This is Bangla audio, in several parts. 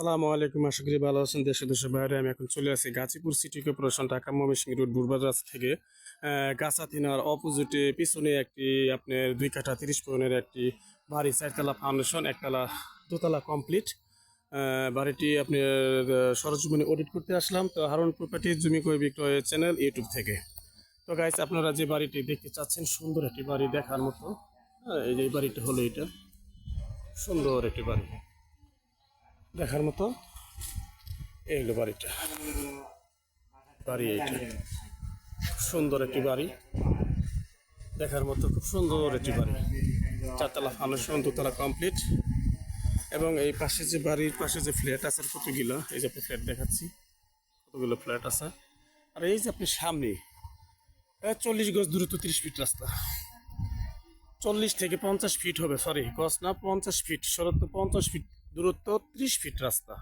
আসসালামু আলাইকুম। আশা করি ভালো আছেন দেশে দেশের বাইরে। আমি এখন চলে আসি Gazipur city corporation Dhaka Mymensingh road Burbazar থেকে। গাছা তিনার অপোজিটে পিছনে একটি আপনার দুই কাঠা তিরিশ পয়েন্টের একটি বাড়ি চারতলা ফাউন্ডেশন একতলা দোতলা কমপ্লিট বাড়িটি আপনার আহ, সরজমিনে অডিট করতে আসলাম। তো হারুন প্রপার্টি জমি কয় বিক্রয় চ্যানেল ইউটিউব থেকে। তো গাইস আপনারা যে বাড়িটি দেখতে চাচ্ছেন সুন্দর একটি বাড়ি দেখার মতো। এই যে বাড়িটা হলো এটা। সুন্দর একটি বাড়ি। দেখার মতো। এই হলো বাড়িটা। বাড়ি এইটা। সুন্দর একটি বাড়ি। দেখার মতো খুব সুন্দর একটি বাড়ি। চারতলা ফাউন্ডেশন দোতলা কমপ্লিট এবং এই পাশে যে বাড়ির পাশে যে ফ্ল্যাট আছে কতগুলো? এই যে আপনি ফ্ল্যাট দেখাচ্ছি। কতগুলো ফ্ল্যাট আছে? আর এই যে আপনি সামনে চল্লিশ গজ দূরত্ব তিরিশ ফিট রাস্তা। চল্লিশ থেকে পঞ্চাশ ফিট হবে সরি গজ না, পঞ্চাশ ফিট সরত্ব পঞ্চাশ ফিট দূরত্ব ত্রিশ ফিট রাস্তা।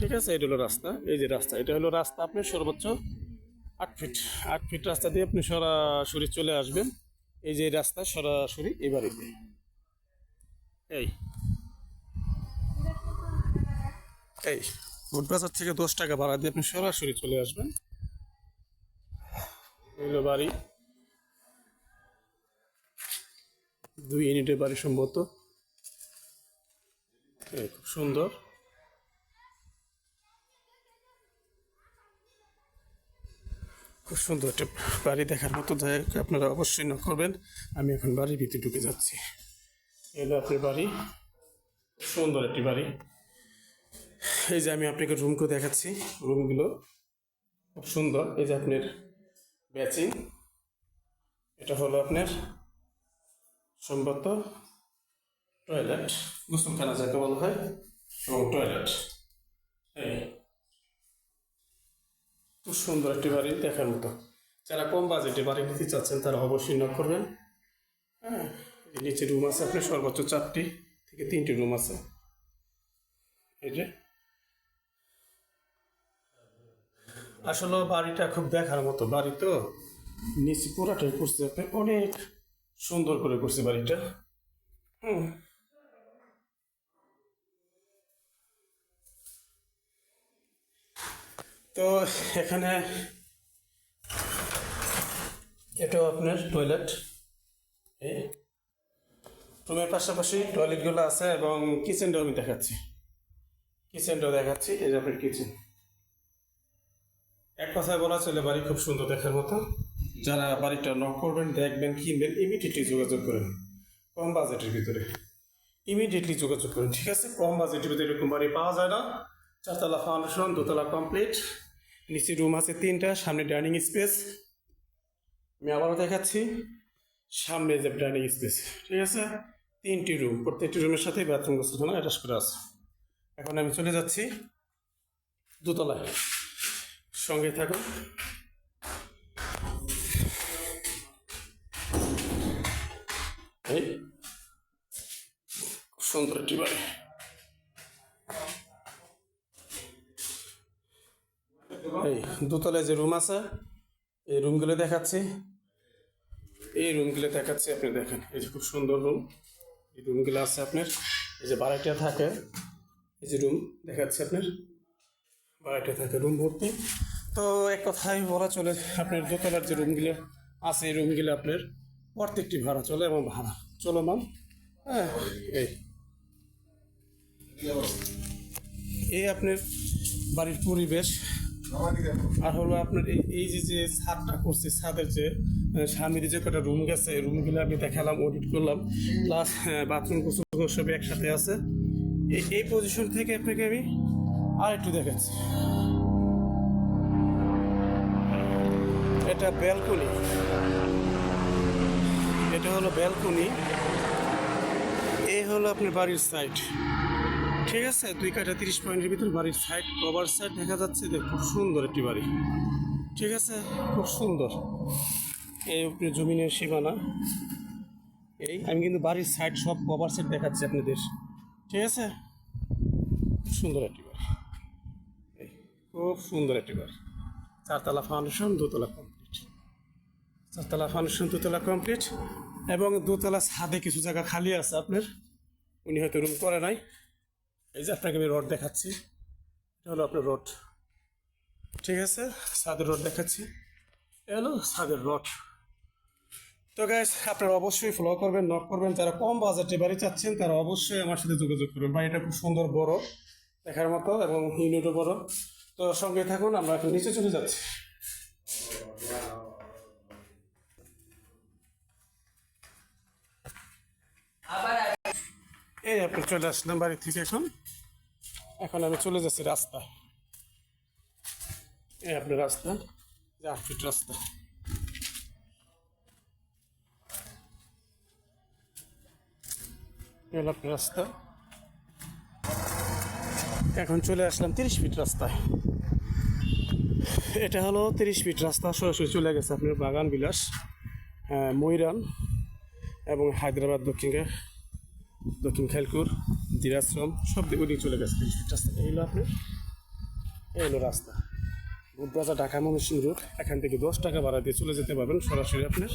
ঠিক আছে? এটা হলো রাস্তা। এই যে রাস্তা, এটা হলো রাস্তা আপনি সর্বোচ্চ আট ফিট। আট ফিট রাস্তা দিয়ে আপনি সরাসরি চলে আসবেন। এই যে রাস্তা, সরাসরি এই। বাড়িতে এই এই বুটবাজার থেকে দশ টাকা ভাড়া দিয়ে আপনি সরাসরি চলে আসবেন। এই হলো বাড়ি। দুই ইউনিটের বাড়ি সম্ভবত। খুব সুন্দর। খুব সুন্দর একটা বাড়ি দেখার মতো জায়গা, আপনারা অবশ্যই নক করবেন। আমি এখন বাড়ির ভিতরে ঢুকে যাচ্ছি। এলো আপনার বাড়ি। সুন্দর একটি বাড়ি। এই যে আমি আপনাকে রুমকে দেখাচ্ছি। রুমগুলো খুব সুন্দর। এই যে আপনার ব্যাচিং এটা হলো আপনার সম্ভবত টয়লেট গোসলখানা যাকে বলা হয় এবং টয়লেট এই খুব সুন্দর একটি বাড়ি দেখার মতো যারা কম বাজেটে বাড়ি নিতে চাচ্ছেন তারা অবশ্যই নক করবেন হ্যাঁ নিচে রুম আছে আপনার সর্বোচ্চ চারটি থেকে তিনটি রুম আছে এই যে। আসলে বাড়িটা খুব দেখার মতো বাড়ি তো। নিচে পুরাটাই করছে আপনি অনেক সুন্দর করে করছে বাড়িটা। হুম। তো এখানে এটাও আপনার টয়লেট রুমের পাশাপাশি টয়লেটগুলো আছে এবং কিচেনটাও আমি দেখাচ্ছি। কিচেনটাও দেখাচ্ছি যে আপনার কিচেন এক কথায় বলা চলে বাড়ি খুব সুন্দর দেখার মতো। যারা বাড়িটা নক করবেন, দেখবেন, কিনবেন ইমিডিয়েটলি যোগাযোগ করেন। কম বাজেটের ভিতরে। ইমিডিয়েটলি যোগাযোগ করেন, ঠিক আছে? কম বাজেটের ভিতরে এরকম বাড়ি পাওয়া যায় না। চারতলা ফাউন্ডেশন দোতলা কমপ্লিট নিচে রুম আছে তিনটা, সামনে ডাইনিং স্পেস আমি আবারও দেখাচ্ছি, সামনে যে ডাইনিং স্পেস ঠিক আছে? তিনটি রুম প্রত্যেকটি রুমের সাথে বাথরুম গোসলখানা অ্যাটাচ করা আছে। এখন আমি চলে যাচ্ছি দোতলায়। সঙ্গে থাকুন। এই সুন্দর একটি বাড়ি। দোতলায় যে রুম আছে, এই রুমগুলো দেখাচ্ছি। এই রুমগুলো দেখাচ্ছি, আপনি দেখেন। এই যে খুব সুন্দর রুম এই রুমগুলো আছে আপনার। এই যে বাড়িটা থাকে, এই যে রুম দেখাচ্ছি আপনার। বাড়িটা থাকে রুম ভর্তি। তো এক কথায় বলা চলে, আপনার দোতলার যে রুমগুলো আছে, এই রুমগুলো আপনার প্রত্যেকটি ভাড়া চলে এবং ভাড়া চলমান। হ্যাঁ এই। এই আপনার বাড়ির পরিবেশ। আর হলো আপনার এই যে যে ছাদটা করছে, ছাদের যে স্বামীর যে কটা রুম গেছে রুমগুলো আমি দেখালাম অডিট করলাম। প্লাস বাথরুম কুসুম সব একসাথে আছে। এই পজিশন থেকে আপনাকে আমি আর একটু দেখাচ্ছি। এটা ব্যালকনি এটা হলো ব্যালকনি এই হলো আপনার বাড়ির সাইড ঠিক আছে, দুই কাঠা তিরিশ পয়েন্টের ভিতরে বাড়ির সাইড কভার সাইড দেখা যাচ্ছে যে খুব সুন্দর একটি বাড়ি। ঠিক আছে, খুব সুন্দর। এই উপরে জমিনের সীমানা। এই, আমি কিন্তু বাড়ির সাইড সব কভার সাইড দেখাচ্ছি আপনাদের। ঠিক আছে? সুন্দর একটি বাড়ি। খুব সুন্দর একটি বাড়ি। চারতলা ফাউন্ডেশন দোতলা কমপ্লিট চারতলা ফাউন্ডেশন দোতলা কমপ্লিট এবং দোতলা ছাদে কিছু জায়গা খালি আছে আপনার। উনি হয়তো রুম করে নাই। এই যে আপনাকে আমি রোড দেখাচ্ছি, এটা হলো আপনার রড। ঠিক আছে? সাদের রড দেখাচ্ছি। এ হলো সাদের রড। তো গাইস আপনারা অবশ্যই ফলো করবেন নক করবেন। যারা কম বাজেটে বাড়ি চাচ্ছেন, তারা অবশ্যই আমার সাথে যোগাযোগ করবেন। বাড়িটা খুব সুন্দর, বড় দেখার মতো এবং ইউনিটও বড়। তো সঙ্গে থাকুন, আমরা নিচে চলে যাচ্ছি। এই আপনি চলে আসলাম বাড়ি থেকে এখন? এখন আমি চলে যাচ্ছি রাস্তায়। এই আপনার রাস্তা? যে ফিট রাস্তা। আপনার রাস্তা। এখন চলে আসলাম তিরিশ ফিট রাস্তায়। এটা হলো তিরিশ ফিট রাস্তা, সরাসরি চলে গেছে আপনার বাগান বিলাস ময়রান এবং হায়দ্রাবাদ দক্ষিণে। দক্ষিণ খেলকুর দিরাশ্রম সব দিকে ওদিকে চলে গেছে। রাস্তা আপনার, এই হলো রাস্তা। বুধবাজার ঢাকা ময়মনসিংহ রুট এখান থেকে দশ টাকা ভাড়া দিয়ে চলে যেতে পারবেন। সরাসরি আপনার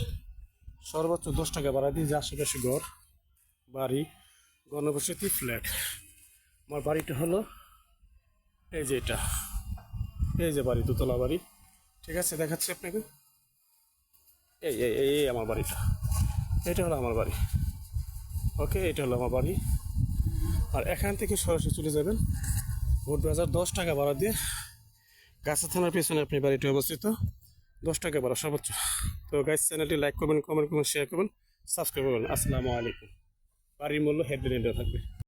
সর্বোচ্চ দশ টাকা ভাড়া দিয়ে যে আশেপাশে ঘর, বাড়ি, গণবসতি, ফ্ল্যাট। আমার বাড়িটা হলো এই যে এটা। এই যে বাড়ি, দোতলা বাড়ি। ঠিক আছে, দেখাচ্ছি আপনাকে। এই এই এই আমার বাড়িটা। এটা হলো আমার বাড়ি। ওকে, এটা হলো আমার বাড়ি। আর এখান থেকে সরাসরি চলে যাবেন। ভোট বাজার দশ টাকা ভাড়া দিয়ে। গাছা থানার পেছনে আপনি বাড়িটি অবস্থিত। দশ টাকা ভাড়া সর্বোচ্চ। তো গাইস চ্যানেলটি লাইক করবেন কমেন্ট করবেন শেয়ার করবেন সাবস্ক্রাইব করবেন। আসসালামু আলাইকুম। বাড়ির মূল্য হেড থাকবে।